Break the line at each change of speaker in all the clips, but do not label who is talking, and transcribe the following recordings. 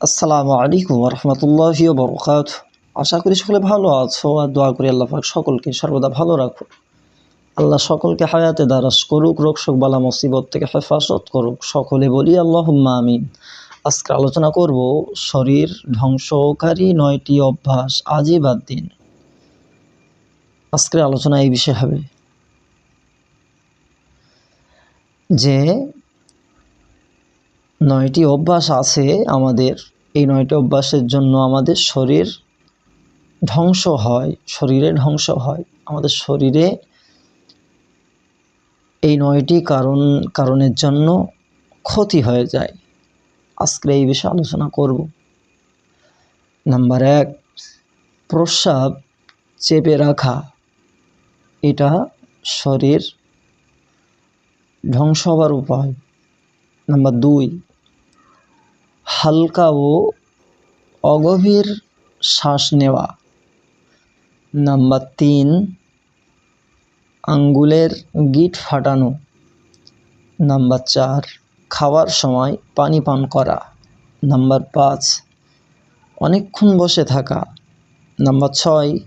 আসসালামু আলাইকুম রহমতুল্লাহি বরকাত আশা করি সকলে ভালো আছো আর দোয়া করি আল্লাহ পাক সকলকে সর্বদা ভালো রাখো আল্লাহ সকলকে হায়াতে দারাজ করুক, রোগ শোক, বালা মুসিবত থেকে হেফাজত করুক। সকলে বলি আল্লাহ আমিন। আজকে আলোচনা করব শরীর ধ্বংসকারী নয়টি অভ্যাস আজই বাদ দিন। আজকের আলোচনা এই বিষয়ে হবে যে নয়টি অভ্যাস আছে আমাদের। এই নয়টি অভ্যাসের জন্য আমাদের শরীর ধ্বংস হয়, শরীরে ধ্বংস হয়। আমাদের শরীরে এই নয়টি কারণ, কারণের জন্য ক্ষতি হয়ে যায়। আজকে এই বিষয়ে আলোচনা করব। নাম্বার এক, প্রস্রাব চেপে রাখা। এটা শরীর ধ্বংস হওয়ার উপায়। নাম্বার দুই হালকা ও অগভীর শ্বাস নেওয়া। নাম্বার তিন, আঙ্গুলের গিট ফাটানো। নাম্বার চার, খাওয়ার সময় পানি পান করা। নাম্বার পাঁচ, অনেকক্ষণ বসে থাকা। নাম্বার ছয়,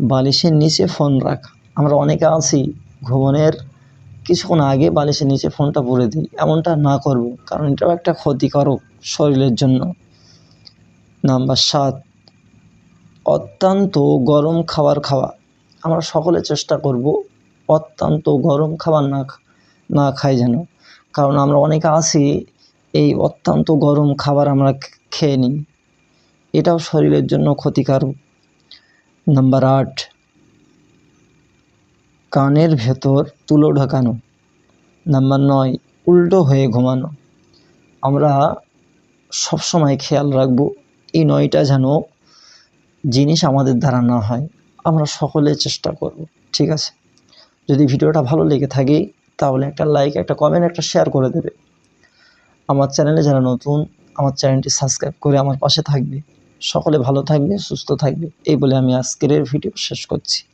বালিশের নিচে ফোন রাখা। আমরা অনেকে আছি ঘুমনের কিছুক্ষণ আগে বালিশের নিচে ফোনটা পরে দিই। এমনটা না করব, কারণ এটাও একটা ক্ষতিকারক শরীরের জন্য। নাম্বার সাত, অত্যন্ত গরম খাবার খাওয়া। আমরা সকলে চেষ্টা করব অত্যন্ত গরম খাবার না না খাই যেন। কারণ আমরা অনেকে আছি, এই অত্যন্ত গরম খাবার আমরা খেয়ে নিই। এটাও শরীরের জন্য ক্ষতিকারক। নাম্বার আট কানের ভেতর তুলো ঢাকানো। নাম্বার নয়, উল্টো হয়ে ঘুমানো। আমরা সবসময় খেয়াল রাখব, এই নয়টা যেন জিনিস আমাদের দ্বারা না হয়। আমরা সকলে চেষ্টা করব, ঠিক আছে? যদি ভিডিওটা ভালো লেগে থাকে, তাহলে একটা লাইক একটা কমেন্ট একটা শেয়ার করে দেবে। আমার চ্যানেলে যারা নতুন, আমার চ্যানেলটি সাবস্ক্রাইব করে আমার পাশে থাকবে। সকলে ভালো থাকবে, সুস্থ থাকবে, এই বলে আমি আজকের ভিডিও শেষ করছি।